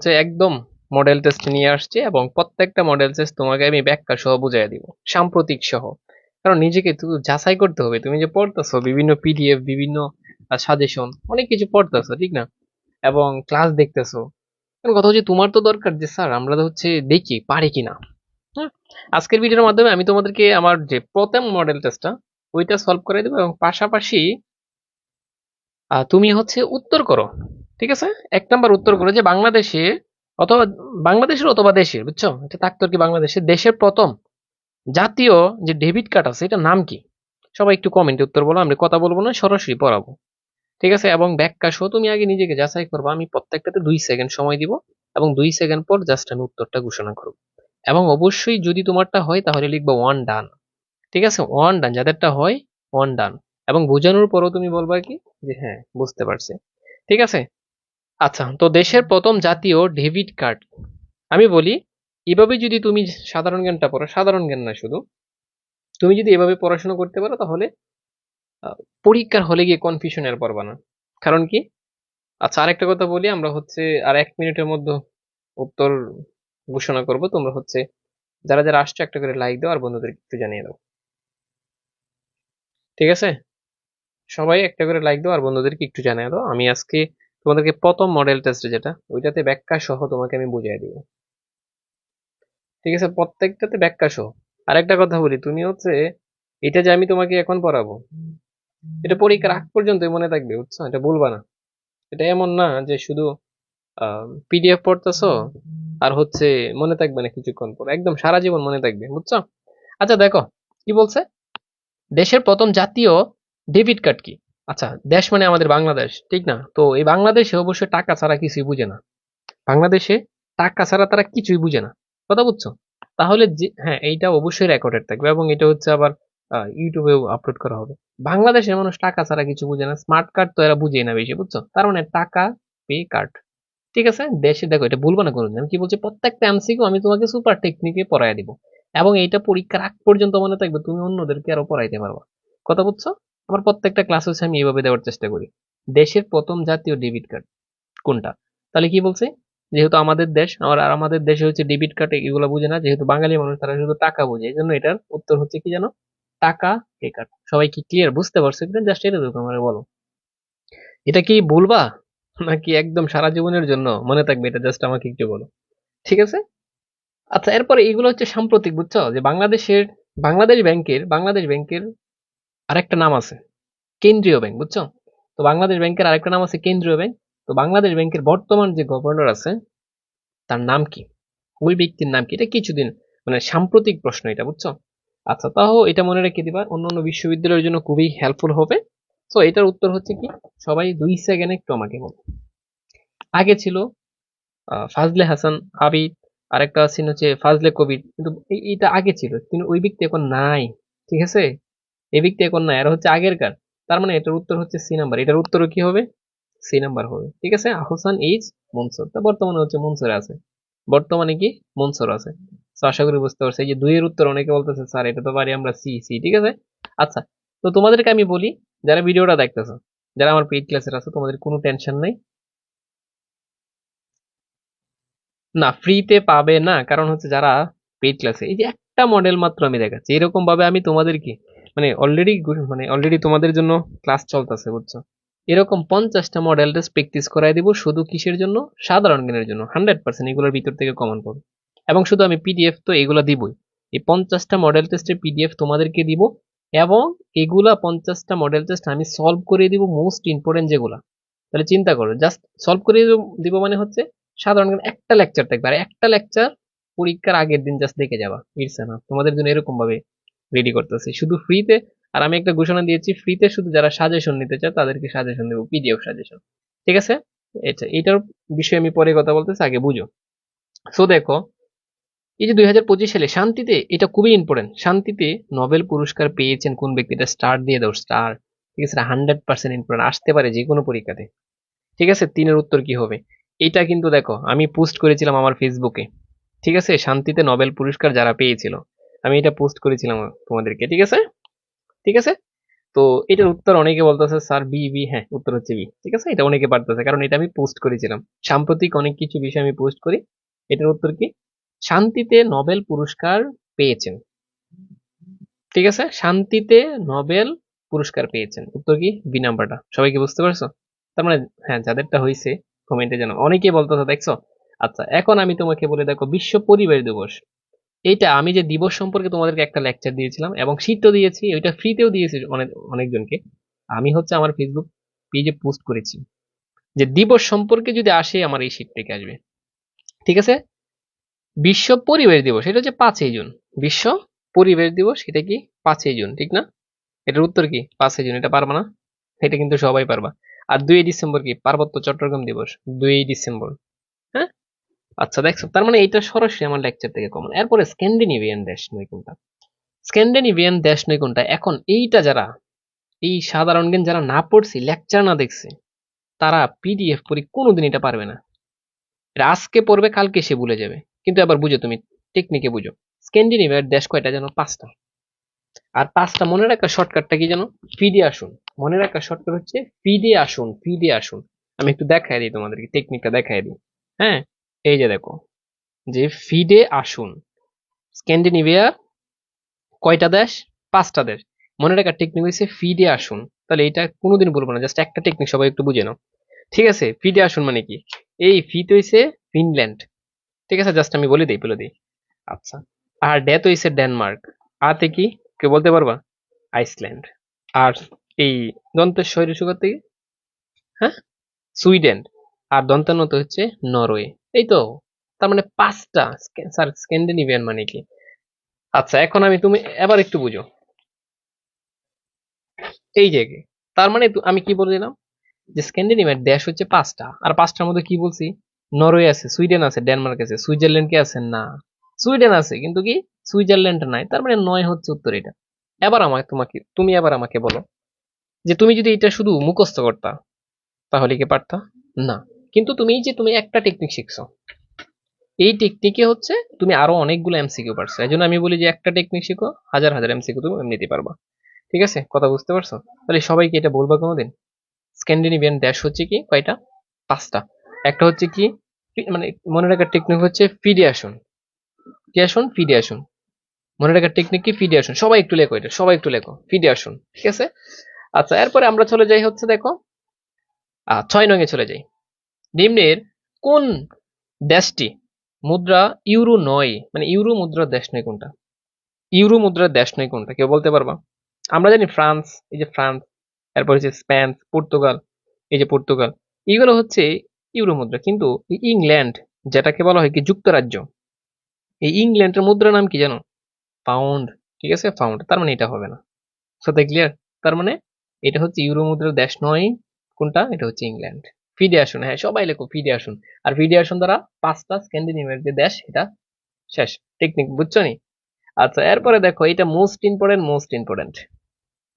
হচ্ছে একদম model test নিয়ে আসছে এবং প্রত্যেকটা মডেল টেস্ট তোমাকে আমি ব্যাখ্যা সহ বুঝাই দিব, সাম্প্রতিক সহ। কারণ নিজেকে তুই যাচাই করতে হবে। তুমি যে পড়তেছো, বিভিন্ন পিডিএফ বিভিন্ন সাজেশন অনেক কিছু পড়তেছো, ঠিক না? এবং ক্লাস দেখতেছো। কথা হচ্ছে তোমার তো দরকার যে, স্যার, আমরা তো হচ্ছে দেখি, পারি কিনা হ্যাঁ? আজকের ভিডিওর মাধ্যমে আমি তোমাদেরকে আমার যে প্রথম মডেল টেস্টটা ওইটা সলভ করে দেবো এবং পাশাপাশি তুমি হচ্ছে উত্তর করো। ঠিক আছে? এক নম্বর উত্তর করো যে বাংলাদেশে অথবা, বাংলাদেশের অথবা দেশের, বুঝছ? এটা থাকতো কি বাংলাদেশের দেশের প্রথম জাতীয় যে ডেবিট কার্ড আছে, এটার নাম কি? সবাই একটু কমেন্টে উত্তর বলো, আমরা কথা বলব না, সরাসরি পড়াবো। ঠিক আছে? এবং ব্যাখ্যা সহ তুমি আগে নিজেকে যাচাই করব, আমি প্রত্যেকটাতে দুই সেকেন্ড সময় দিব এবং দুই সেকেন্ড পর জাস্ট আমি উত্তরটা ঘোষণা করব। এবং অবশ্যই যদি তোমারটা হয়, তাহলে লিখব ওয়ান ডান ঠিক আছে? ওয়ান ডান যাদেরটা হয় ওয়ান ডান এবং বোঝানোর পরও তুমি বলবা কি? যে হ্যাঁ বুঝতে পারছি। ঠিক আছে? আচ্ছা তো দেশের প্রথম জাতীয় ডেবিট কার্ড। আমি বলি, এভাবে যদি তুমি সাধারণ জ্ঞানটা পড়ো, সাধারণ জ্ঞান না শুধু, তুমি যদি এভাবে পড়াশোনা করতে পারো, তাহলে পরীক্ষার হলে গিয়ে কনফিউশন আর পারবা না কারণ কি? আচ্ছা আরেকটা কথা বলি, আমরা হচ্ছে, আর এক মিনিটের মধ্যে উত্তর ঘোষণা করব। তোমরা হচ্ছে, যারা যারা আসছো, একটা করে লাইক দাও, আর বন্ধুদের একটু জানিয়ে দাও। ঠিক আছে? সবাই একটা করে লাইক দাও, আর বন্ধুদেরকে একটু জানিয়ে দাও। আমি আজকে তোমাদেরকে প্রথম মডেল টেস্ট যেটা, ওইটাতে ব্যাখ্যা সহ তোমাকে আমি বুঝিয়ে দিব। ঠিক আছে? প্রত্যেকটাতে ব্যাখ্যা সহ। আরেকটা কথা বলি, তুমি হচ্ছে এটা যে আমি তোমাকে এখন পড়াবো, এটা পরীক্ষার আগ পর্যন্তই মনে থাকবে, বুঝছ? এটা বলবা না। এটা এমন না যে শুধু পিডিএফ পড়তেছো আর হচ্ছে মনে থাকবে না কিছুক্ষণ পর। একদম সারা জীবন মনে থাকবে, বুঝছ? আচ্ছা দেখো, কি বলছে? দেশের প্রথম জাতীয় ডেবিট কার্ড কি? আচ্ছা দেশ মানে আমাদের বাংলাদেশ, ঠিক না? তো এই বাংলাদেশে অবশ্যই টাকা ছাড়া কিছুই বুঝে না। বাংলাদেশে টাকা ছাড়া তারা কিছুই বুঝে না। কথা বুঝছ? তাহলে হ্যাঁ এইটা অবশ্যই রেকর্ডেড থাকবে এবং এটা হচ্ছে আবার ইউটিউবেও আপলোড করা হবে। বাংলাদেশের মানুষ টাকা ছাড়া কিছু বুঝে না। স্মার্ট কার্ড তো এরা বুঝেই না বেশি, বুঝছ? তার মানে টাকা পে কার্ড ঠিক আছে? দেশে, দেখো, এটা ভুলবো না কোনোদিন। আমি কি বলছি? প্রত্যেকটা এমসিকিউ আমি তোমাকে সুপার টেকনিকে পড়াই দিব। এবং এইটা পরীক্ষার আগ পর্যন্ত মনে থাকবে, তুমি অন্যদেরকে আরও পড়াইতে পারবা। কথা বুঝছ? আমার প্রত্যেকটা ক্লাস হচ্ছে আমি এইভাবে দেওয়ার চেষ্টা করি। দেশের প্রথম জাতীয় ডেবিট কার্ড কোনটা? তাহলে কি বলছে? যেহেতু আমাদের দেশ, আর আমাদের দেশে হচ্ছে ডেবিট কার্ড এগুলো বুঝে না, যেহেতু বাঙালি মানুষ, তারা শুধু টাকা বোঝে। এই জন্য এটার উত্তর হচ্ছে কি জানো? টাকা পে কার্ড সবাই কি ক্লিয়ার বুঝতে পারছ কিনা? জাস্ট এটা দেখো আমার বলো। এটা কি বলবা নাকি একদম সারা জীবনের জন্য? মনে থাকবে এটা জাস্ট আমাকে একটু বলো। ঠিক আছে? আচ্ছা এরপরে এগুলো হচ্ছে সাম্প্রতিক, বুঝছ? যে বাংলাদেশের, বাংলাদেশ ব্যাংকের বাংলাদেশ ব্যাংকের আরেকটা নাম আছে, কেন্দ্রীয় ব্যাংক, বুঝছ? তো বাংলাদেশ ব্যাংকের আরেকটা নাম আছে কেন্দ্রীয় ব্যাংক। তো বাংলাদেশ ব্যাংকের বর্তমান যে গভর্নর আছে, তার নাম কি? ওই ব্যক্তির নাম কি? এটা কিছুদিন মানে সাম্প্রতিক প্রশ্ন এটা, বুঝছ? আচ্ছা তাও এটা মনে রেখে দিবা অন্য অন্য বিশ্ববিদ্যালয়ের জন্য খুবই হেল্পফুল হবে। তো এটার উত্তর হচ্ছে কি? সবাই দুই সেকেন্ড একটু আমাকে বলো। আগে ছিল ফাজলে হাসান, আবিদ, আরেকটা সিন হচ্ছে ফাজলে কবির। কিন্তু এইটা আগে ছিল, কিন্তু ওই ব্যক্তি এখন নাই, ঠিক আছে? এই ব্যক্তি এখন নাই আর হচ্ছে আগের কার। তার মানে এটার উত্তর হচ্ছে সি নাম্বার। এটার উত্তরও কি হবে? সি নাম্বার হবে। ঠিক আছে? আহসান ইজ মনসুর। তা বর্তমানে হচ্ছে মনসুর আছে। বর্তমানে কি? মনসুর আছে। আশা করি বুঝতে পারছি। যে দুইয়ের উত্তর অনেকে বলতেছে, স্যার, এটা তো পারি আমরা সি সি। ঠিক আছে? আচ্ছা তো তোমাদেরকে আমি বলি, যারা ভিডিওটা দেখতেছো, যারা আমার পেইড ক্লাসের আছে, তোমাদের কোনো টেনশন নাই। না ফ্রিতে পাবে না। কারণ হচ্ছে যারা পেইড ক্লাসে এই যে একটা মডেল মাত্র আমি দেখাচ্ছি। এরকম ভাবে আমি তোমাদেরকে মানে অলরেডি মানে অলরেডি তোমাদের জন্য ক্লাস চলতেছে, বুঝছ? এরকম পঞ্চাশটা মডেল টেস্ট প্র্যাকটিস করাই দিব শুধু কিসের জন্য? সাধারণ জ্ঞানের জন্য হান্ড্রেড পার্সেন্ট এগুলোর ভিতর থেকে কমন পাবে। এবং শুধু আমি পিডিএফ তো এগুলো দিবই। এই পঞ্চাশটা মডেল টেস্টের পিডিএফ তোমাদেরকে দিব এবং এগুলা পঞ্চাশটা মডেল টেস্ট আমি সলভ করে দিব মোস্ট ইম্পর্টেন্ট যেগুলা। তাহলে চিন্তা করো জাস্ট সলভ করে দিব মানে হচ্ছে সাধারণ একটা লেকচার থাকবে আর একটা লেকচার পরীক্ষার আগের দিন জাস্ট দেখে যাবা। ইটস না, তোমাদের জন্য এরকম ভাবে রেডি করতেছি। শুধু ফ্রিতে আর আমি একটা ঘোষণা দিয়েছি ফ্রিতে শুধু যারা সাজেশন নিতে চায়, তাদেরকে সাজেশন দেবো পিডিএফ সাজেশন ঠিক আছে? এটা, এটার বিষয়ে আমি পরে কথা বলতেছি, আগে বুঝো। সো দেখো, এই যে দুই হাজার পঁচিশ সালে শান্তিতে এটা খুবই ইম্পর্টেন্ট শান্তিতে নোবেল পুরস্কার পেয়েছেন কোন ব্যক্তিটা? স্টার দিয়ে দাও স্টার ঠিক আছে? হান্ড্রেড পার্সেন্ট ইম্পর্টেন্ট আসতে পারে যে কোনো পরীক্ষাতে। ঠিক আছে? তিনের উত্তর কি হবে? এটা কিন্তু দেখো, আমি পোস্ট করেছিলাম আমার ফেসবুকে ঠিক আছে? শান্তিতে নোবেল পুরস্কার যারা পেয়েছিল। আমি এটা পোস্ট করেছিলাম তোমাদেরকে, ঠিক আছে? ঠিক আছে? তো এটার উত্তর অনেকে বলতেছে, স্যার বি বি হ্যাঁ উত্তর হচ্ছে বি ঠিক আছে? এটা অনেকে পারতেছে, কারণ এটা আমি পোস্ট করেছিলাম। সাম্প্রতিক অনেক কিছু বিষয় আমি পোস্ট করি। এটার উত্তর কি? শান্তিতে নোবেল পুরস্কার পেয়েছেন। ঠিক আছে? শান্তিতে নোবেল পুরস্কার পেয়েছেন। উত্তর কি? বি নাম্বারটা। সবাই কি বুঝতে পারছ? তার মানে হ্যাঁ যাদেরটা হয়েছে কমেন্টে জানাও। অনেকে বলতেছে, দেখছ? আচ্ছা এখন আমি তোমাকে বলে দেখো, বিশ্ব পরিবেশ দিবস। এইটা আমি যে দিবস সম্পর্কে তোমাদেরকে একটা লেকচার দিয়েছিলাম এবং শীতও দিয়েছি, ওইটা ফ্রিতেও দিয়েছি অনেক, অনেকজনকে। আমি হচ্ছে আমার ফেসবুক পেজে পোস্ট করেছি যে দিবস সম্পর্কে যদি আসে আমার এই শীত থেকে আসবে। ঠিক আছে? বিশ্ব পরিবেশ দিবস, এটা হচ্ছে পাঁচই জুন। বিশ্ব পরিবেশ দিবস, এটা কি? পাঁচই জুন, ঠিক না? এটার উত্তর কি? পাঁচই জুন, এটা পারবা না? এটা কিন্তু সবাই পারবা। আর দুই ডিসেম্বর কি? পার্বত্য চট্টগ্রাম দিবস, দুই ডিসেম্বর। হ্যাঁ? আচ্ছা দেখছ, তার মানে এটা সরাসরি আমার লেকচার থেকে কমন এরপরে স্ক্যান্ডিনেভিয়ান দেশ নয় কোনটা? স্ক্যান্ডিনেভিয়ান দেশ নয় কোনটা? এখন এইটা যারা, এই সাধারণ জ্ঞান যারা না পড়ছে লেকচার না দেখছে, তারা পিডিএফ পড়ে কোনোদিন এটা পারবে না। এটা আজকে পড়বে, কালকে সে ভুলে যাবে। কিন্তু এবার বুঝো তুমি টেকনিকে বুঝো। স্ক্যান্ডিনেভিয়ার দেশ কয়টা যেন পাঁচটা। আর পাঁচটা মনে রাখা শর্টকাটটা কি জানো? ফিডে আসুন। মনে রাখা শর্টকাট হচ্ছে ফিডে আসুন ফিডে আসুন। আমি একটু দেখাই দিই তোমাদেরকে টেকনিকটা দেখাই দিই। হ্যাঁ? এই যে দেখো, যে ফিডে আসুন স্ক্যান্ডিনেভিয়া কয়টা দেশ? পাঁচটা দেশ। মনে রাখার টেকনিক হচ্ছে ফিডে আসুন। তাহলে এটা কোনোদিন বলব না জাস্ট একটা টেকনিক সবাই একটু বুঝে নাও। ঠিক আছে ফিডে আসুন মানে কি? এই ফিট হইছে ফিনল্যান্ড ঠিক আছে জাস্ট আমি বলে দিই বলে দিই। আচ্ছা আর ডেথ হইছে ডেনমার্ক আতে কি? কেউ বলতে পারবা? আইসল্যান্ড আর এই দন্তের শরীর সুগার থেকে? হ্যাঁ? সুইডেন আর দন্তানত হচ্ছে নরওয়ে। এই তো, তার মানে পাঁচটা স্যার, স্ক্যান্ডিনেভিয়ান মানে কি? আচ্ছা এখন আমি তুমি এবার একটু বুঝো। এই জায়গায় তার মানে আমি কি বলে দিলাম? যে স্ক্যান্ডিনেভিয়ার দেশ হচ্ছে পাঁচটা। আর পাঁচটার মধ্যে কি বলছি? নরওয়ে আছে, সুইডেন আছে, ডেনমার্ক আছে, সুইজারল্যান্ড কি আছে? না। সুইডেন আছে, কিন্তু কি? সুইজারল্যান্ড নাই। তার মানে নয় হচ্ছে উত্তর এটা। এবার আমাকে তোমাকে, তুমি এবার আমাকে বলো যে তুমি যদি এটা শুধু মুখস্থ করতা, তাহলে কি পারতা? না। কিন্তু তুমি যে তুমি একটা টেকনিক শিখছো, এই টেকনিকে হচ্ছে তুমি আরও অনেকগুলো এমসিকিউ পারছ। এই জন্য আমি বলি যে একটা টেকনিক শিখো, হাজার হাজার এমসিকিউ তুমি এমনিতে পারবা। ঠিক আছে? কথা বুঝতে পারছ? তাহলে সবাইকে এটা বলবা কোনোদিন? স্ক্যান্ডিনেভিয়ান দেশ হচ্ছে কি? কয়টা? পাঁচটা। একটা হচ্ছে কি? মানে মনে রাখার টেকনিক হচ্ছে ফিডে আসুন কি আসুন ফিডে আসুন মনে রাখার টেকনিক কি? ফিডে আসুন সবাই একটু লেখো এটা, সবাই একটু লেখো। ফিডে আসুন ঠিক আছে? আচ্ছা এরপরে আমরা চলে যাই হচ্ছে দেখো ছয় নঙে চলে যাই। নিম্নের কোন দেশটি? মুদ্রা ইউরো নয় মানে ইউরো মুদ্রার দেশ নয় কোনটা? ইউরো মুদ্রার দেশ নয় কোনটা? কেউ বলতে পারবা? আমরা জানি ফ্রান্স, এই যে ফ্রান্স, এরপর হচ্ছে স্পেন, পর্তুগাল, এই যে পর্তুগাল, এগুলো হচ্ছে ইউরো মুদ্রা। কিন্তু ইংল্যান্ড, যেটাকে বলা হয় কি যুক্তরাজ্য, এই ইংল্যান্ডের মুদ্রা নাম কি জানো? পাউন্ড, ঠিক আছে? পাউন্ড, তার মানে এটা হবে না। সাথে ক্লিয়ার তার মানে এটা হচ্ছে ইউরো মুদ্রার দেশ নয়, কোনটা? এটা হচ্ছে ইংল্যান্ড। ফিডে আসুন হ্যাঁ সবাই লেখো ফিডে আসুন। আর ফিডে আসুন দ্বারা পাঁচটা স্ক্যান্ডিনেভিয়ার যে দেশ, এটা শেষ। টেকনিক বুঝছ নি? আচ্ছা এরপরে দেখো এটা মোস্ট ইম্পর্টেন্ট মোস্ট ইম্পর্টেন্ট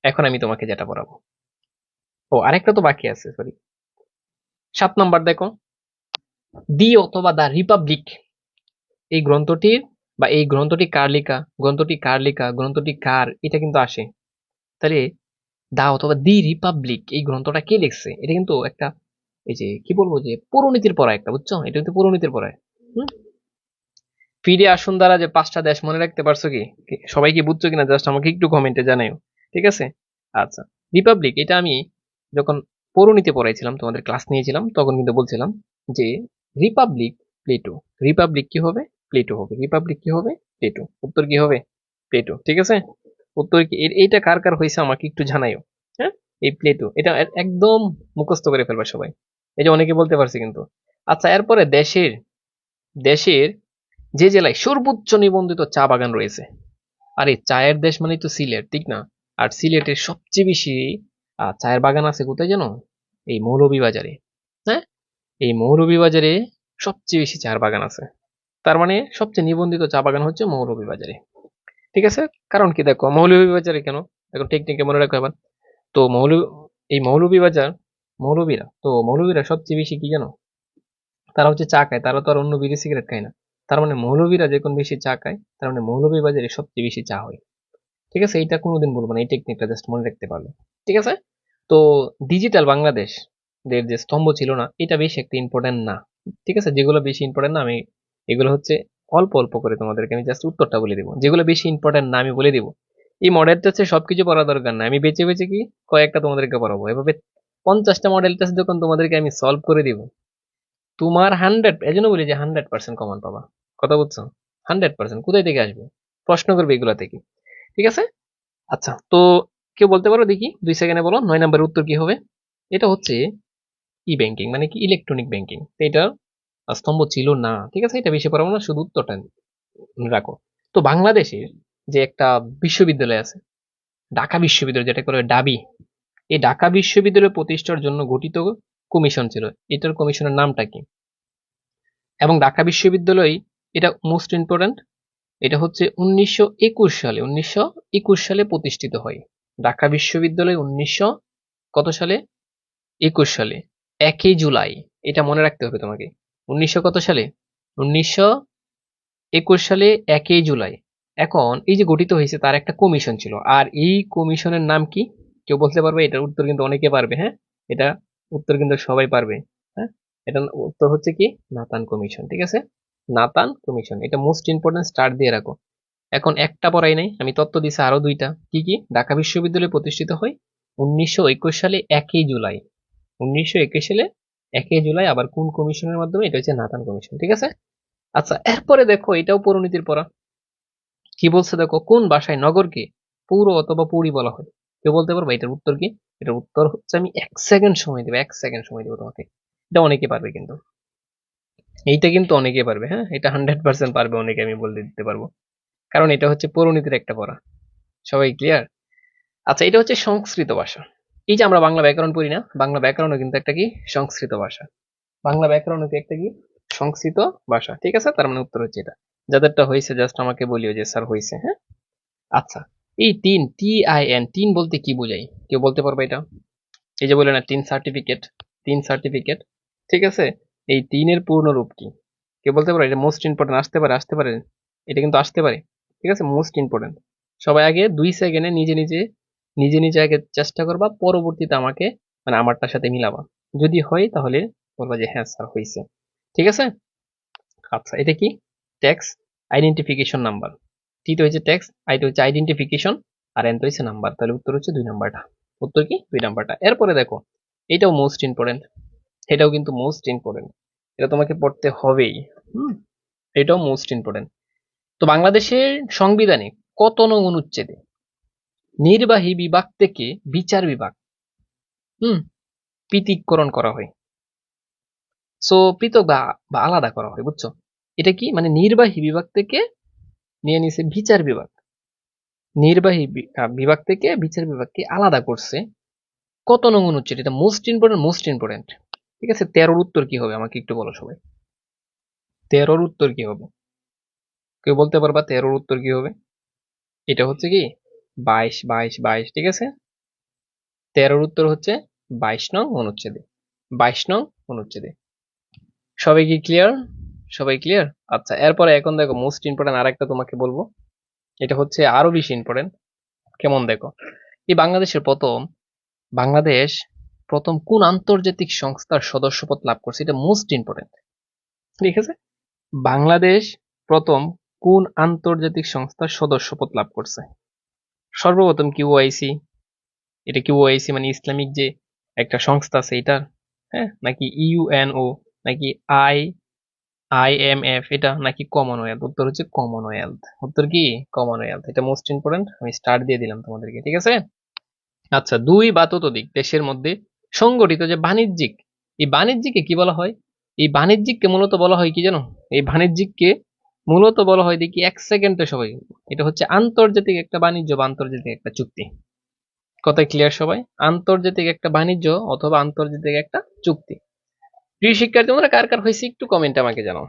এখন আমি তোমাকে যেটা পড়াবো। ও, আরেকটা তো বাকি আছে সরি সাত নাম্বার দেখো। দি অথবা দা রিপাবলিক। এই গ্রন্থটির বা এই গ্রন্থটি কার লেখা? গ্রন্থটি কার লেখা? গ্রন্থটি কার? এটা কিন্তু আসে। তাহলে দা অথবা দি রিপাবলিক, এই গ্রন্থটা কে লিখছে? এটা কিন্তু একটা এই যে, কি বলব যে, পুরনীতির পড়া একটা, বুঝছ? এটা কিন্তু পুরনীতির পড়ায় ফিরে আসুন দ্বারা যে পাঁচটা দেশ মনে রাখতে পারছ কি? সবাই কি বুঝছ কিনা? জাস্ট আমাকে একটু কমেন্টে জানাও ঠিক আছে? আচ্ছা। রিপাবলিক এটা আমি যখন পৌরনীতি পড়াইছিলাম, তোমাদের ক্লাস নিয়েছিলাম, তখন কিন্তু বলছিলাম যে রিপাবলিক প্লেটো রিপাবলিক কি হবে? প্লেটো হবে। রিপাবলিক কি হবে? প্লেটো উত্তর কি হবে? প্লেটো ঠিক আছে? উত্তর কি এইটা কার কার হয়েছে আমাকে একটু জানাইও হ্যাঁ? এই প্লেটো এটা একদম মুখস্থ করে ফেলবা সবাই। এই যে অনেকে বলতে পারছি কিন্তু। আচ্ছা এরপরে দেশের দেশের যে জেলায় সর্বোচ্চ নিবন্ধিত চা বাগান রয়েছে, আর এই চায়ের দেশ মানেই তো সিলেট, ঠিক না? আর সিলেটের সবচেয়ে বেশি চায়ের বাগান আছে কোথায় জানো? এই মৌলভীবাজারে হ্যাঁ? এই মৌলভীবাজারে সবচেয়ে বেশি চায়ের বাগান আছে। তার মানে সবচেয়ে নিবন্ধিত চা বাগান হচ্ছে মৌলভীবাজারে। ঠিক আছে? কারণ কি দেখো, মৌলভীবাজারে কেন? এখন টেকনিকে মনে রাখো এবার। তো মৌল এই মৌলভীবাজার মৌলভীরা তো মৌলভীরা সবচেয়ে বেশি কি জানো? তারা হচ্ছে চা খায়, তারা তো আর অন্য বিড়ি সিগারেট খায় না। তার মানে মৌলভীরা যখন বেশি চা খায়, তার মানে মৌলভীবাজারে সবচেয়ে বেশি চা হয়। ঠিক আছে? এইটা কোনোদিন বলব না, এই টেকনিকটা জাস্ট মনে রাখতে পারবে ঠিক আছে? তো ডিজিটাল বাংলাদেশ দের যে স্তম্ভ ছিল না, এটা বেশি একটা ইম্পর্টেন্ট না। ঠিক আছে? যেগুলো বেশি ইম্পর্টেন্ট না, আমি এগুলো হচ্ছে অল্প অল্প করে তোমাদেরকে আমি জাস্ট উত্তরটা বলে দিব। যেগুলো বেশি ইম্পর্টেন্ট না, আমি বলে দিব। এই মডেলটা টেস্টে সবকিছু পড়া দরকার না আমি বেঁচে বেছে কি কয়েকটা তোমাদেরকে পড়াবো। এভাবে পঞ্চাশটা মডেল টেস্ট যখন তোমাদেরকে আমি সলভ করে দিব। তোমার হান্ড্রেড এই জন্য বলি যে হান্ড্রেড পার্সেন্ট কমন পাবা। কথা বুঝছ? হান্ড্রেড পার্সেন্ট কোথায় থেকে আসবে? প্রশ্ন করবে এগুলা থেকে। ঠিক আছে? আচ্ছা তো কেউ বলতে পারো দেখি, দুই সেকেন্ডে বলো, নয় নম্বরের উত্তর কি হবে? এটা হচ্ছে ই ব্যাংকিং মানে কি? ইলেকট্রনিক ব্যাংকিং এটা স্তম্ভ ছিল না। ঠিক আছে? এটা বেশি পড়াবো না, শুধু উত্তরটা রাখো। তো বাংলাদেশের যে একটা বিশ্ববিদ্যালয় আছে, ঢাকা বিশ্ববিদ্যালয়, যেটা করে ডাবি এই ঢাকা বিশ্ববিদ্যালয় প্রতিষ্ঠার জন্য গঠিত কমিশন ছিল। এটার কমিশনের নামটা কি? এবং ঢাকা বিশ্ববিদ্যালয় এটা মোস্ট ইম্পর্ট্যান্ট এটা হচ্ছে উনিশশো একুশ সালে, উনিশশো একুশ সালে প্রতিষ্ঠিত হয়। ঢাকা বিশ্ববিদ্যালয় উনিশশো কত সালে? একুশ সালে, একই জুলাই। এটা মনে রাখতে হবে তোমাকে। উনিশশো কত সালে? উনিশশো একুশ সালে একই জুলাই। এখন এই যে গঠিত হয়েছে তার একটা কমিশন ছিল। আর এই কমিশনের নাম কি? কেউ বলতে পারবে এটার উত্তর কিন্তু অনেকে পারবে হ্যাঁ? এটা উত্তর কিন্তু সবাই পারবে হ্যাঁ? এটা উত্তর হচ্ছে কি? নাতান কমিশন ঠিক আছে? নাতান কমিশন এটা মোস্ট ইম্পর্টেন্ট স্টার্ট দিয়ে রাখো। এখন একটা পড়াই নাই, আমি তত্ত্ব দিছি আরও দুইটা। কি কি? ঢাকা বিশ্ববিদ্যালয় প্রতিষ্ঠিত হয় উনিশশো একুশ সালে একই জুলাই। উনিশশো একুশ সালে একই জুলাই আবার কোন কমিশনের মাধ্যমে? এটা হচ্ছে নাতান কমিশন ঠিক আছে? আচ্ছা এরপরে দেখো এটাও পরিণতির পড়া। কি বলছে দেখো? কোন ভাষায় নগরকে পৌর অথবা পৌরি বলা হয়? কেউ বলতে পারবে, এটার উত্তর কি? এটার উত্তর হচ্ছে আমি এক সেকেন্ড সময় দেবো, এক সেকেন্ড সময় দেবো তোমাকে। এটা অনেকে পারবে কিন্তু। এইটা কিন্তু অনেকে পারবে হ্যাঁ? এটা হান্ড্রেড পার্সেন্ট পারবে, অনেকে আমি বলে দিতে পারব। কারণ এটা হচ্ছে পরিণতির একটা পড়া। সবাই ক্লিয়ার আচ্ছা এটা হচ্ছে সংস্কৃত ভাষা। এই যে আমরা বাংলা ব্যাকরণ পড়ি না, বাংলা ব্যাকরণও কিন্তু একটা কি? সংস্কৃত ভাষা। বাংলা ব্যাকরণও কি একটা কি? সংস্কৃত ভাষা। ঠিক আছে? তার মানে উত্তর হচ্ছে এটা। যাদেরটা হয়েছে জাস্ট আমাকে বলিও যে, স্যার হয়েছে হ্যাঁ? আচ্ছা। এই তিন টি আই এন তিন বলতে কি বোঝায়? কেউ বলতে পারবে এটা? এই যে বলে না, তিন সার্টিফিকেট তিন সার্টিফিকেট ঠিক আছে? এই তিনের পূর্ণ রূপ কি? কেউ বলতে পারে এটা মোস্ট ইম্পর্টেন্ট আসতে পারে আসতে পারে। এটা কিন্তু আসতে পারে, ঠিক আছে? মোস্ট ইম্পর্টেন্ট সবাই আগে দুই সেকেন্ডে নিজে নিজে নিজে নিজে আগে চেষ্টা করবা, পরবর্তীতে আমাকে মানে আমারটার সাথে মিলাবা। যদি হয় তাহলে বলবা যে হ্যাঁ স্যার হয়েছে ঠিক আছে? আচ্ছা এটা কি? ট্যাক্স আইডেন্টিফিকেশন নাম্বার টিতে হচ্ছে ট্যাক্স আইটা হচ্ছে আইডেন্টিফিকেশন আর এন তো হচ্ছে নাম্বার তাহলে উত্তর হচ্ছে দুই নাম্বারটা উত্তর কি? দুই নাম্বারটা এরপরে দেখো, এটাও মোস্ট ইম্পর্টেন্ট এটাও কিন্তু মোস্ট ইম্পর্টেন্ট এটা তোমাকে পড়তে হবেই, হুম? এটাও মোস্ট ইম্পর্টেন্ট তো বাংলাদেশের সংবিধানে কত নং অনুচ্ছেদে নির্বাহী বিভাগ থেকে বিচার বিভাগ, হুম? পৃথকীকরণ করা হয়। সো পৃথক বা আলাদা করা হয়, বুঝছ? এটা কি? মানে নির্বাহী বিভাগ থেকে নিয়ে নিছে বিচার বিভাগ। নির্বাহী বিভাগ থেকে বিচার বিভাগকে আলাদা করছে। কত নং অনুচ্ছেদ এটা মোস্ট ইম্পর্টেন্ট মোস্ট ইম্পর্টেন্ট ঠিক আছে, তেরোর উত্তর কি হবে? আমাকে একটু বলো সবাই। তেরোর উত্তর কি হবে? কেউ বলতে পারবা তেরোর উত্তর কি হবে? এটা হচ্ছে কি? বাইশ বাইশ বাইশ, ঠিক আছে? তেরোর উত্তর হচ্ছে বাইশ নং অনুচ্ছেদে। বাইশ নং অনুচ্ছেদে। সবাই কি ক্লিয়ার সবাই ক্লিয়ার আচ্ছা এরপরে এখন দেখো মোস্ট ইম্পর্টেন্ট আর একটা তোমাকে বলব। এটা হচ্ছে আরও বেশি ইম্পর্টেন্ট কেমন দেখো? এই বাংলাদেশের প্রথম, বাংলাদেশ প্রথম কোন আন্তর্জাতিক সংস্থার সদস্যপদ লাভ করছে? এটা মোস্ট ইম্পর্টেন্ট ঠিক আছে? বাংলাদেশ প্রথম কোন আন্তর্জাতিক সংস্থার সদস্যপদ লাভ করছে? সর্বপ্রথম কিউআইসি এটা কিউআইসি মানে ইসলামিক যে একটা সংস্থা আছে এটা হ্যাঁ? নাকি ইউএনও নাকি আই আইএমএফ এটা নাকি কমনওয়েলথ উত্তর হচ্ছে কমনওয়েলথ উত্তর কি? কমনওয়েলথ এটা মোস্ট ইম্পর্টেন্ট আমি স্টার্ট দিয়ে দিলাম তোমাদেরকে, ঠিক আছে? আচ্ছা দুই বা ততোধিক দেশের মধ্যে সংগঠিত যে বাণিজ্যিক, এই বাণিজ্যিককে কি বলা হয়? এই বাণিজ্যিককে মূলত বলা হয় কি জানো? এই বাণিজ্যিককে মূলত বলা হয় দেখি এক সেকেন্ডে সবাই। এটা হচ্ছে আন্তর্জাতিক একটা বাণিজ্য বা আন্তর্জাতিক একটা চুক্তি। কথায় ক্লিয়ার সবাই? আন্তর্জাতিক একটা বাণিজ্য অথবা আন্তর্জাতিক একটা চুক্তি। প্রিয় শিক্ষার্থী, তোমরা কার কার হয়েছে একটু কমেন্টে আমাকে জানাও।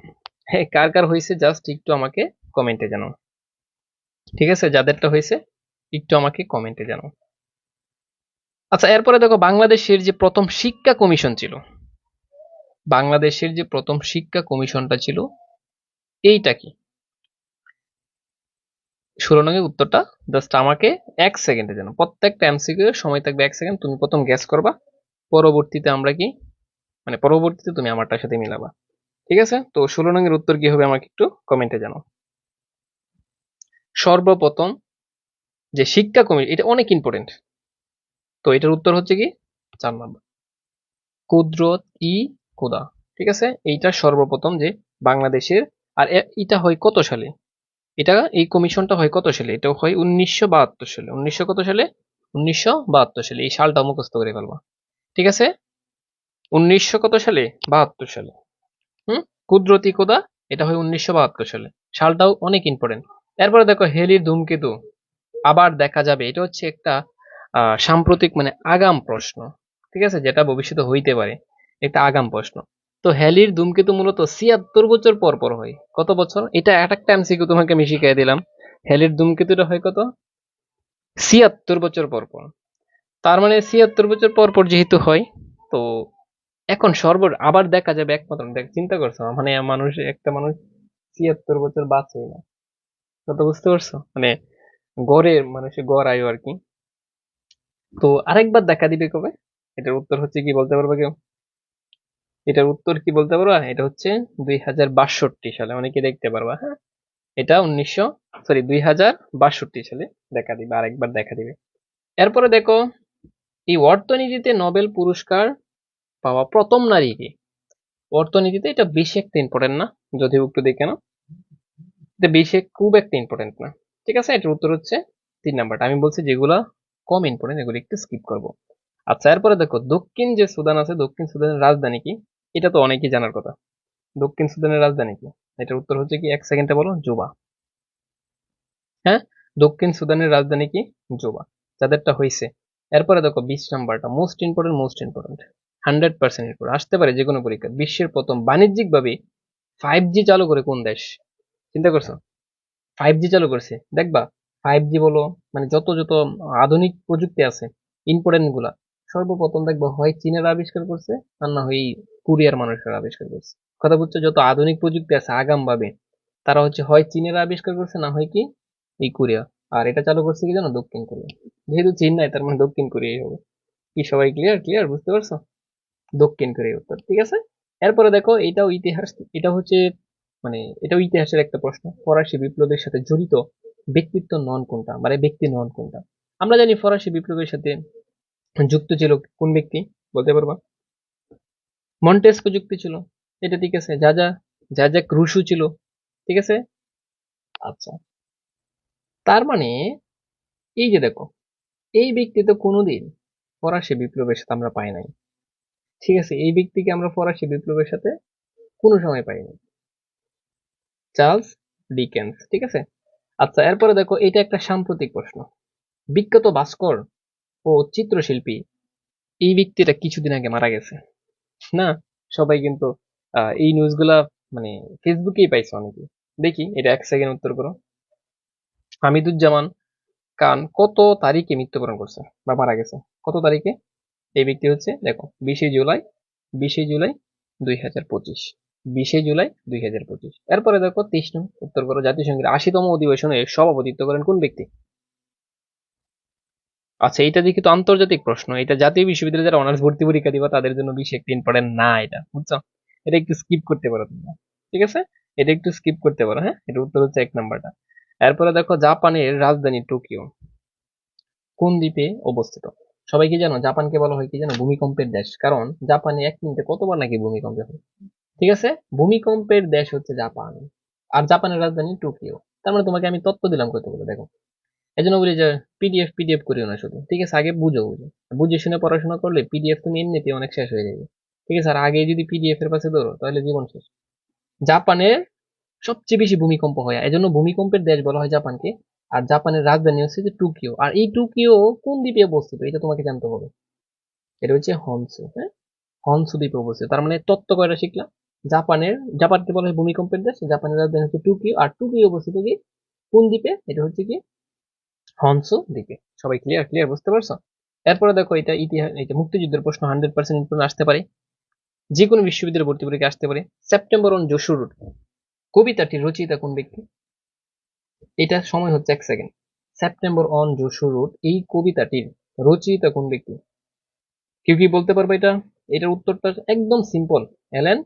হ্যাঁ কার কার হয়েছে জাস্ট একটু আমাকে কমেন্টে জানাও। ঠিক আছে, যাদেরটা হয়েছে একটু আমাকে কমেন্টে জানাও। আচ্ছা এরপরে দেখো, বাংলাদেশের যে প্রথম শিক্ষা কমিশন ছিল, বাংলাদেশের যে প্রথম শিক্ষা কমিশনটা ছিল, এইটা কি? ষোলো উত্তরটা জাস্ট আমাকে এক সেকেন্ডে জানো প্রত্যেকটা এমসিকিউ সময় থাকবে এক সেকেন্ড তুমি প্রথম গ্যাস করবা। পরবর্তীতে আমরা কি মানে পরবর্তীতে তুমি আমারটার সাথে মিলাবা। ঠিক আছে? তো ষোলো নঙের উত্তর কি হবে আমাকে একটু কমেন্টে জানো সর্বপ্রথম যে শিক্ষা কমিটি, এটা অনেক ইম্পর্টেন্ট তো এটার উত্তর হচ্ছে কি? চার নম্বর। কুদরত ই খুদা ঠিক আছে? এইটা সর্বপ্রথম যে বাংলাদেশের, আর এটা হয় কত সালে? এটা, এই কমিশনটা হয় কত সালে? এটা হয় উনিশশো বাহাত্তর সালে। উনিশশো কত সালে? উনিশশো বাহাত্তর সালে। এই সালটা মুখস্থ করে ফেলবা। ঠিক আছে? উনিশশো কত সালে? বাহাত্তর সালে। হুম? কুদরতি কোদা? এটা হয় উনিশশো বাহাত্তর সালে। সালটাও অনেক ইম্পর্টেন্ট এরপরে দেখো হেলির ধূমকেতু। আবার দেখা যাবে, এটা হচ্ছে একটা সাম্প্রতিক মানে আগাম প্রশ্ন। ঠিক আছে? যেটা ভবিষ্যতে হইতে পারে। একটা আগাম প্রশ্ন। তো হ্যালির ধূমকেতু মূলত ছিয়াত্তর বছর পর পর হয়। কত বছর? এটা এক একটা এমসিকিউ তোমাকে আমি শিখিয়ে দিলাম। হ্যালির ধূমকেতুটা হয় কত? ছিয়াত্তর বছর পর পর। তার মানে ছিয়াত্তর বছর পর পর যেহেতু হয়, তো এখন সর্ব আবার দেখা যাবে একমাত্র। দেখ, চিন্তা করছ? মানে মানুষ, একটা মানুষ ছিয়াত্তর বছর বাঁচে না। কত বুঝতে পারছ? মানে গড়ের মানুষের গড় আয়ু আর কি। তো আরেকবার দেখা দিবে কবে? এটার উত্তর হচ্ছে কি বলতে পারবে কেউ? এটার উত্তর কি বলতে পারবা? এটা হচ্ছে দুই হাজার বাষট্টি সালে, অনেকে দেখতে পারবা হ্যাঁ? এটা উনিশশো সরি দুই হাজার বাষট্টি সালে দেখা দিবে, আরেকবার দেখা দিবে। এরপরে দেখো, এই অর্থনীতিতে নোবেল পুরস্কার পাওয়া প্রথম নারী কে অর্থনীতিতে এটা বেশি একটা ইম্পর্টেন্ট না, যদিও একটু দেখে না এটা বেশি খুব একটা ইম্পর্টেন্ট না। ঠিক আছে? এটার উত্তর হচ্ছে তিন নাম্বারটা। আমি বলছি যেগুলা কম ইম্পর্টেন্ট এগুলো একটু স্কিপ করব। আচ্ছা এরপরে দেখো, দক্ষিণ যে সুদান আছে, দক্ষিণ সুদানের রাজধানী কি? এটা তো অনেকেই জানার কথা। দক্ষিণ সুদানের রাজধানী কি? এটার উত্তর হচ্ছে কি, এক সেকেন্ডে বলো, জোবা। হ্যাঁ? দক্ষিণ সুদানের রাজধানী কি? জোবা। যাদেরটা হয়েছে। এরপরে দেখো, বিশ নাম্বারটা। Most important most important hundred percent important আসতে পারে যে কোনো পরীক্ষা। বিশ্বের প্রথম বাণিজ্যিকভাবে ফাইভ জি চালু করে কোন দেশ? চিন্তা করছ? ফাইভ জি চালু করছে। দেখবা ফাইভ জি বলো মানে যত যত আধুনিক প্রযুক্তি আছে ইম্পর্টেন্টগুলা, সর্বপ্রথম দেখব হয় চীনের আবিষ্কার করছে, আর না হয় কোরিয়ার মানুষের আবিষ্কার করছে। কথা বুঝছ? যত আধুনিক প্রযুক্তি আছে আগাম ভাবে তারা হচ্ছে হয় চীনের আবিষ্কার করছে, না হয় কি? এই কোরিয়া। আর এটা চালু করছে কি জানো? দক্ষিণ কোরিয়া। যেহেতু চীন নাই, তার মানে দক্ষিণ কোরিয়াই হবে। কি সবাই ক্লিয়ার ক্লিয়ার বুঝতে পারছ? দক্ষিণ কোরিয়া উত্তর, ঠিক আছে? এরপরে দেখো, এটাও ইতিহাস, এটা হচ্ছে মানে এটাও ইতিহাসের একটা প্রশ্ন। ফরাসি বিপ্লবের সাথে জড়িত ব্যক্তিত্ব নন কোনটা? মানে ব্যক্তি নন কোনটা? আমরা জানি ফরাসি বিপ্লবের সাথে যুক্ত ছিল কোন ব্যক্তি? বলতে পারবা? মন্টেস্কো যুক্ত ছিল। এটা ঠিক আছে। যা যা যা যা ক্রুশু ছিল, ঠিক আছে? আচ্ছা। তার মানে এই যে দেখো, এই ব্যক্তি তো কোনোদিন ফরাসি বিপ্লবের সাথে আমরা পাই নাই। ঠিক আছে, এই ব্যক্তিকে আমরা ফরাসি বিপ্লবের সাথে কোনো সময় পাইনি। চার্লস ডিকেন্স, ঠিক আছে? আচ্ছা এরপরে দেখো, এটা একটা সাম্প্রতিক প্রশ্ন। বিখ্যাত ভাস্কর ও চিত্রশিল্পী, এই ব্যক্তিটা কিছুদিন আগে মারা গেছে। না, সবাই কিন্তু এই নিউজগুলা মানে ফেসবুকেই পাইছে অনেকে। দেখি, এটা এক সেকেন্ড উত্তর করো। হামিদুজ্জামান কান কত তারিখে মৃত্যুবরণ করছে বা মারা গেছে? কত তারিখে? এই ব্যক্তি হচ্ছে, দেখো, বিশে জুলাই বিশে জুলাই দুই হাজার পঁচিশ। বিশে জুলাই দুই হাজার পঁচিশ। এরপরে দেখো, তেইশ নং উত্তর করো, জাতিসংঘের আশিতম অধিবেশনে সভাপতিত্ব করেন কোন ব্যক্তি? আচ্ছা এটা দেখি তো আন্তর্জাতিক প্রশ্ন। এটা জাতীয় বিশ্ববিদ্যালয়ে যারা অনার্স ভর্তি পরীক্ষা দিবা, তাদের জন্য বেশি একটা ইম্পর্টেন্ট না, এটা বুঝছ? এটা একটু স্কিপ করতে পারো তোমরা। ঠিক আছে? এটা একটু স্কিপ করতে পারো হ্যাঁ? এটা উত্তর হচ্ছে এক নাম্বারটা। এরপরে দেখো, জাপানের রাজধানী টোকিও কোন দ্বীপে অবস্থিত? সবাই কি জানো, জাপানকে বলা হয় কি জানো, ভূমিকম্পের দেশ। কারণ জাপানে এক মিনিটে কতবার নাকি ভূমিকম্প হয়? ঠিক আছে? ভূমিকম্পের দেশ হচ্ছে জাপান। আর জাপানের রাজধানী টোকিও। তার মানে তোমাকে আমি তত্ত্ব দিলাম কতগুলো, দেখো। এই জন্য বলি যে পিডিএফ পিডিএফ করিও না শুধু। ঠিক আছে? আগে বুঝো বুঝো। বুঝে শুনে পড়াশোনা করলে পিডিএফ তুমি এমনিতে অনেক শেষ হয়ে যাবে। ঠিক আছে? আর আগে যদি পিডিএফ এর পাশে ধরো তাহলে জীবন শেষ। জাপানের সবচেয়ে বেশি ভূমিকম্প হয়। এজন্য ভূমিকম্পের দেশ বলা হয় জাপানকে। আর জাপানের রাজধানী হচ্ছে যে টোকিও। আর এই টোকিও কোন দ্বীপে অবস্থিত? এটা তোমাকে জানতে হবে। এটা হচ্ছে হনসু হ্যাঁ? হনসু দ্বীপে অবস্থিত। তার মানে তত্ত্ব কয়টা শিখলাম? জাপানের, জাপানকে বলা হয় ভূমিকম্পের দেশ, জাপানের রাজধানী হচ্ছে টোকিও। আর টোকিও অবস্থিত কি? কোন দ্বীপে? এটা হচ্ছে কি? হনসু দ্বীপে। সবাই ক্লিয়ার ক্লিয়ার বুঝতে পারছ? এরপরে দেখো এটা ইতিহাস এটা মুক্তিযুদ্ধের প্রশ্ন হান্ড্রেড পার্সেন্ট আসতে পারে। যে কোনো বিশ্ববিদ্যালয় ভর্তি পরীক্ষা আসতে পারে? সেপ্টেম্বর অন যশোর কবিতাটির রচয়িতা কোন ব্যক্তি? এটা সময় হচ্ছে এক second September on Jessore road এই কবিতাটির রচয়িতা কোন ব্যক্তি? কেউ কি বলতে পারবে এটা? এটার উত্তরটা একদম সিম্পল অ্যালেন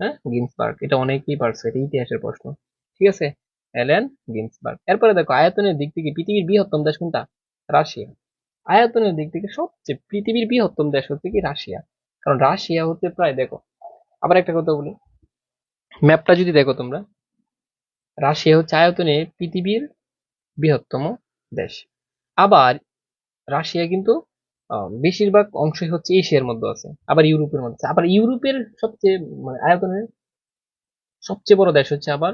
হ্যাঁ? গিন্সবার্গ এটা অনেকেই পারছে, এটা ইতিহাসের প্রশ্ন। ঠিক আছে? অ্যালেন গিন্সবার্গ এরপরে দেখো, আয়তনের দিক থেকে পৃথিবীর বৃহত্তম দেশ কোনটা? রাশিয়া। আয়তনের দিক থেকে সবচেয়ে পৃথিবীর বৃহত্তম দেশ হচ্ছে কি রাশিয়া। কারণ রাশিয়া হচ্ছে প্রায়, দেখো, আবার একটা কথা বলি। ম্যাপটা যদি দেখো তোমরা রাশিয়া হচ্ছে আয়তনে পৃথিবীর বৃহত্তম দেশ। আবার রাশিয়া কিন্তু বেশিরভাগ অংশই হচ্ছে এশিয়ার মধ্যে আছে, আবার ইউরোপের মধ্যে। আবার ইউরোপের সবচেয়ে মানে আয়তনের সবচেয়ে বড় দেশ হচ্ছে আবার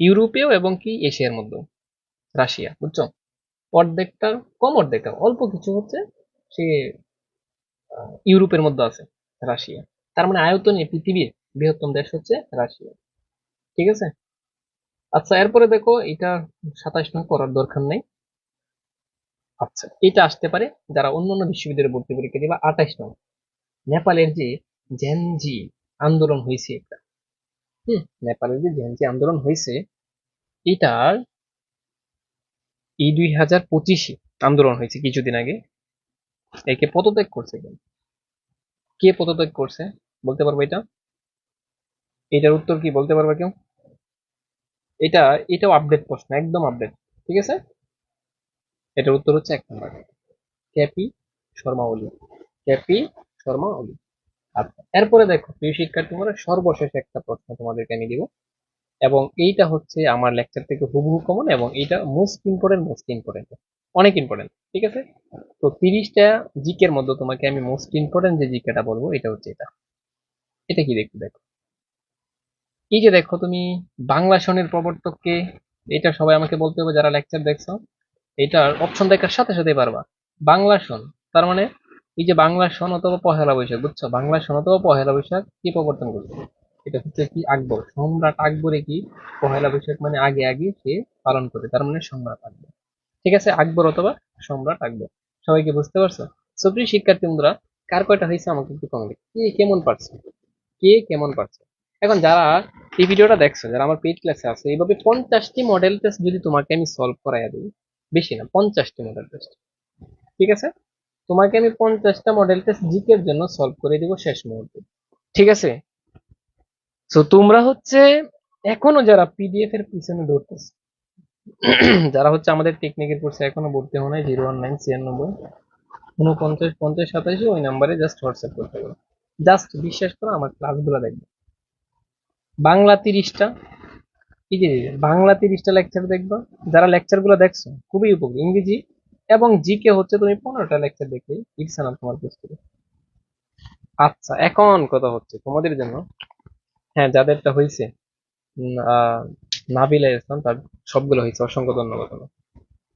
ইউরোপেও এবং কি এশিয়ার মধ্যে রাশিয়া, বুঝছ? অর্ধেকটা কম অর্ধেকটা অল্প কিছু হচ্ছে সে ইউরোপের মধ্যে আছে, রাশিয়া। তার মানে আয়তনে পৃথিবীর বৃহত্তম দেশ হচ্ছে রাশিয়া। ঠিক আছে? আচ্ছা এরপরে দেখো, এটা সাতাশ নয় করার দরকার নেই। আচ্ছা এটা আসতে পারে যারা অন্যান্য বিশ্ববিদ্যালয়ে ভর্তি পরীক্ষা দিবা, আঠাশ নং। নেপালের যে জেনজি আন্দোলন হয়েছে একটা হুম, নেপালের যে জেনজি আন্দোলন হয়েছে, এটার এই দুই হাজার পঁচিশে আন্দোলন হয়েছে কিছুদিন আগে। একে পদত্যাগ করছে কেন? কে পদত্যাগ করছে? বলতে পারব এটা? এটার উত্তর কি বলতে পারবে কেউ? এটা, এটাও আপডেট প্রশ্ন, একদম আপডেট ঠিক আছে? এটার উত্তর হচ্ছে এক নম্বর ক্যাপি শর্মা ওলি ক্যাপি শর্মা ওলি আচ্ছা এরপরে দেখো, প্রিয় শিক্ষার্থী তোমরা সর্বশেষ একটা প্রশ্ন তোমাদেরকে আমি দিব। এবং এইটা হচ্ছে আমার লেকচার থেকে হুবহু কমন এবং এইটা মোস্ট ইম্পর্টেন্ট মোস্ট ইম্পর্টেন্ট অনেক ইম্পর্টেন্ট ঠিক আছে? তো তিরিশটা জিকের মধ্যে তোমাকে আমি মোস্ট ইম্পর্টেন্ট যে জিকেটা বলব, এটা হচ্ছে এটা। এটা কি দেখতে দেখো? এই যে দেখো তুমি বাংলা সনের প্রবর্তককে, এটা সবাই আমাকে বলতে হবে যারা লেকচার দেখছ, এটার অপশন দেখার সাথে সাথে পারবা। বাংলা সন তার মানে এই যে বাংলা সন অথবা পহেলা বৈশাখ, বুঝছ? বাংলা সন অথবা পহেলা বৈশাখ কি প্রবর্তন করছে এটা হচ্ছে কি আকবর, সম্রাট আকবরে কি পহেলা বৈশাখ মানে আগে আগে সে পালন করে, তার মানে সম্রাট আকবর। ঠিক আছে? আকবর অথবা সম্রাট আকবর। সবাইকে বুঝতে পারছ? সুপ্রিয় শিক্ষার্থী বন্ধুরা, কার কয়টা হয়েছে আমাকে একটু কমেন্ট কে কেমন পারছে? কে কেমন পারছে? এখন যারা এই ভিডিওটা দেখছ, যারা আমার পেইড ক্লাসে আছে, এইভাবে পঞ্চাশটি মডেল টেস্ট যদি তোমাকে আমি সলভ করাইয়া দিই, বেশি না, পঞ্চাশটি মডেল টেস্ট ঠিক আছে? তোমাকে আমি পঞ্চাশটা মডেল টেস্ট জিকের জন্য সলভ করে দিব শেষ মুহূর্তে, ঠিক আছে? তো তোমরা হচ্ছে এখনও যারা পিডিএফ এর পিছনে দৌড়তেছে, যারা হচ্ছে আমাদের টেকনিকের কোর্সে এখনও ভর্তি হয় নাই জিরো ওয়ান নাইন ছিয়ানব্বই উনপঞ্চাশ পঞ্চাশ, সাতাশি ওই নাম্বারে জাস্ট হোয়াটসঅ্যাপ করতে পারো। জাস্ট বিশ্বাস করো, আমার ক্লাসগুলো দেখবে। বাংলা তিরিশটা। এই যে বাংলা তিরিশটা লেকচার দেখবা। যারা লেকচারগুলো দেখছ, খুবই উপকারী। ইংরেজি এবং জিকে হচ্ছে তুমি পনেরোটা লেকচার দেখলে। ইটস না তোমার পুস্তকে আচ্ছা এখন কথা হচ্ছে তোমাদের জন্য। হ্যাঁ যাদেরটা হয়েছে নাবিলা ইসলাম, তার সবগুলো হয়েছে অসংখ্য ধন্যবাদ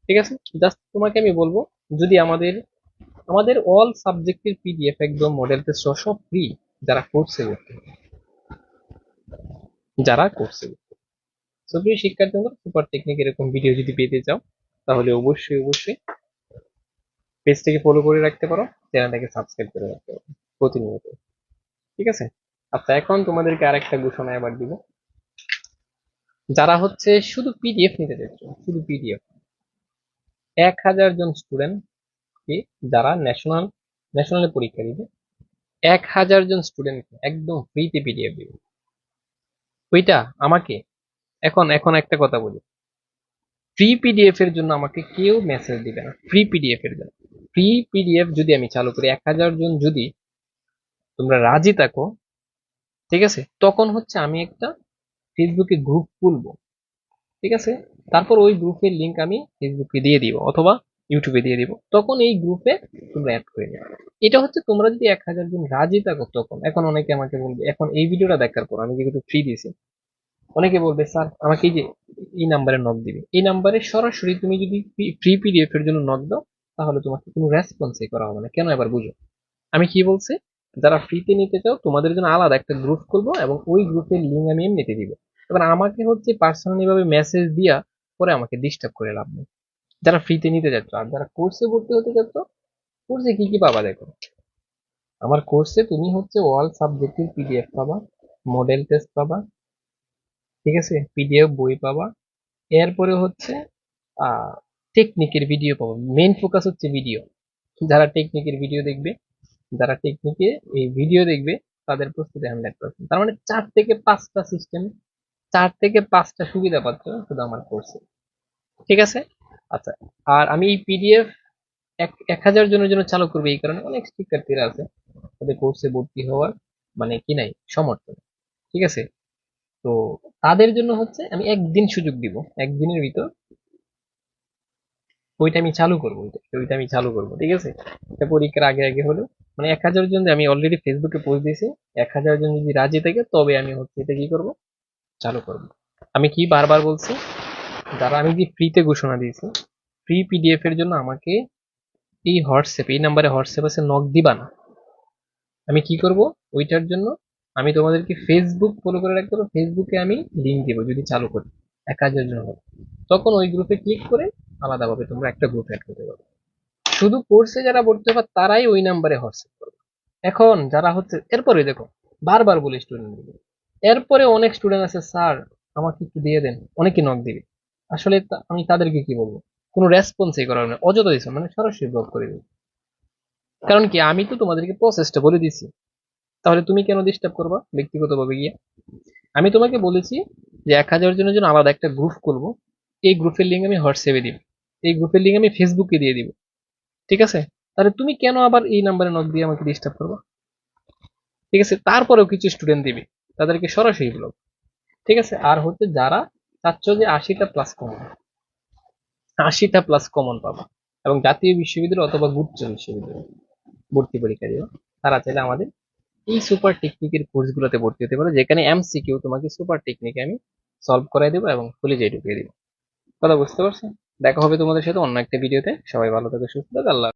ঠিক আছে? জাস্ট তোমাকে আমি বলব, যদি আমাদের আমাদের অল সাবজেক্টের পিডিএফ একদম মডেল টেস্ট সব ফ্রি যারা কোর্সে ভর্তি যারা কোর্সে সো প্রিয় শিক্ষার্থী সুপার টেকনিক এরকম ভিডিও যদি পেতে চাও, তাহলে অবশ্যই অবশ্যই পেজটাকে ফলো করে রাখতে পারো চ্যানেলটাকে সাবস্ক্রাইব করে রাখতে পারো প্রতিনিয়ত। ঠিক আছে? আচ্ছা এখন তোমাদেরকে আরেকটা ঘোষণা এবার দিব। যারা হচ্ছে শুধু পিডিএফ নিতে চাইছো, শুধু পিডিএফ এক হাজার জন স্টুডেন্ট কে যারা ন্যাশনাল ন্যাশনালে পরীক্ষা দিবে, এক হাজার জন স্টুডেন্ট একদম ফ্রিতে পিডিএফ দিবে। ওইটা, আমাকে? এখন এখন একটা কথা বলি। ফ্রি পিডিএফ এর জন্য আমাকে কেউ মেসেজ দিবে না। ফ্রি পিডিএফ এর জন্য। ফ্রি পিডিএফ যদি আমি চালু করি, এক হাজার জন যদি তোমরা রাজি থাকো, ঠিক আছে? তখন হচ্ছে আমি একটা ফেসবুকে গ্রুপ খুলবো। ঠিক আছে? তারপর ওই গ্রুপের লিংক আমি ফেসবুকে দিয়ে দিব। অথবা ইউটিউবে দিয়ে দিব, তখন এই গ্রুপে তোমরা অ্যাড করে নেবে এটা হচ্ছে তোমরা যদি এক হাজার জন রাজি থাকো তখন, এখন অনেকে আমাকে বলবে, এখন এই ভিডিওটা দেখার পর আমি যেহেতু ফ্রি দিয়েছি, অনেকে বলবে, স্যার, আমাকে যে এই নাম্বারে নক দিবে। এই নাম্বারে সরাসরি তুমি যদি ফ্রি পিডিএফ এর জন্য নক দাও, তাহলে তোমাকে কোনো রেসপন্সই করা হবে না। কেন এবার বুঝো? আমি কি বলছি? যারা ফ্রিতে নিতে চাও, তোমাদের জন্য আলাদা একটা গ্রুপ খুলবো এবং ওই গ্রুপের লিঙ্ক আমি এমনিতে দিব। এবার আমাকে হচ্ছে পার্সোনালি ভাবে মেসেজ দিয়া পরে আমাকে ডিস্টার্ব করে লাভ নেই। যারা ফ্রিতে নিতে যাচ্ছ আর যারা কোর্সে ভর্তি হতে যাচ্ছ কোর্সে কি কি পাবা দেখো? আমার কোর্সে তুমি হচ্ছে অল সাবজেক্টের পিডিএফ পাবা মডেল টেস্ট পাবা, ঠিক আছে? পিডিএফ বই পাবা, এরপরে হচ্ছে টেকনিকের ভিডিও পাবো। মেইন ফোকাস হচ্ছে ভিডিও যারা টেকনিকের ভিডিও দেখবে, যারা টেকনিকে এই ভিডিও দেখবে, তাদের প্রস্তুতি হান্ড্রেড পার্সেন্ট তার মানে চার থেকে পাঁচটা সিস্টেম চার থেকে পাঁচটা সুবিধা পাচ্ছ শুধু আমার কোর্সে ঠিক আছে? আচ্ছা আর আমি এই পিডিএফ এক এক হাজার জনের জন্য চালু করব এই কারণে অনেক শিক্ষার্থীরা আছে, তাদের কোর্সে ভর্তি হওয়ার মানে কি নাই, সমর্থন, ঠিক আছে? তো তাদের জন্য হচ্ছে আমি একদিন সুযোগ দিব, একদিনের ভিতর ওইটা আমি চালু করব, ওইটা আমি চালু করব, ঠিক আছে? এটা পরীক্ষার আগে আগে হলো মানে এক হাজার জন আমি অলরেডি ফেসবুকে পোস্ট দিয়েছি, এক হাজার জন যদি রাজি থাকে, তবে আমি হচ্ছে এটা কি করব? চালু করব। আমি কি বারবার বলছি যারা আমি যে ফ্রিতে ঘোষণা দিয়েছি? ফ্রি পিডিএফ এর জন্য আমাকে এই হোয়াটসঅ্যাপ এই নাম্বারে হোয়াটসঅ্যাপ আছে নক দিবা না। আমি কি করব? ওইটার জন্য আমি তোমাদেরকে ফেসবুক ফলো করে রাখতে ফেসবুকে আমি লিঙ্ক দিব, যদি চালু করি, এক হাজার জন হবে। তখন ওই গ্রুপে ক্লিক করে আলাদাভাবে তোমরা একটা গ্রুপ অ্যাড করতে পারবে শুধু কোর্সে যারা ভর্তি হবে, তারাই ওই নাম্বারে হোয়াটসঅ্যাপ করবে। এখন যারা হচ্ছে এরপরে দেখো, বারবার বলি স্টুডেন্ট এরপরে অনেক স্টুডেন্ট আছে স্যার আমাকে একটু দিয়ে দেন। অনেকে নক দিবে। আসলে আমি তাদেরকে কি বলব? কোনো রেসপন্সই করার না অযথা দিচ্ছে মানে সরাসরি ব্লক করে দিবে। কারণ কি, আমি তো তোমাদেরকে প্রসেসটা বলে দিছি। তাহলে তুমি কেন ডিস্টার্ব করবা ব্যক্তিগতভাবে গিয়ে? আমি তোমাকে বলেছি যে এক হাজার জনের জন্য আলাদা একটা গ্রুপ করব এই গ্রুপের লিঙ্ক আমি হোয়াটসঅ্যাপে দিব। এই গ্রুপের লিঙ্ক আমি ফেসবুকে দিয়ে দিব। ঠিক আছে? তাহলে তুমি কেন আবার এই নাম্বারে নক দিয়ে আমাকে ডিস্টার্ব করবা? ঠিক আছে? তারপরেও কিছু স্টুডেন্ট দিবে। তাদেরকে সরাসরি ব্লক ঠিক আছে? আর হচ্ছে যারা চাচ্ছ যে আশিটা প্লাস কমন আশিটা প্লাস কমন পাবা। এবং জাতীয় বিশ্ববিদ্যালয় অথবা গুচ্ছ বিশ্ববিদ্যালয়, ভর্তি পরীক্ষা দিও তারা চাইলে আমাদের এই সুপার টেকনিকের কোর্সগুলোতে ভর্তি হতে পারো, যেখানে এমসিকিউ তোমাকে সুপার টেকনিকে আমি সলভ করাই দেবো এবং ফুলি যাই ঢুকিয়ে দেবো। কথা বুঝতে পারছ দেখা হবে তোমাদের সাথে অন্য একটা ভিডিওতে সবাই ভালো থাকো, সুস্থ থাকো, আল্লাহ।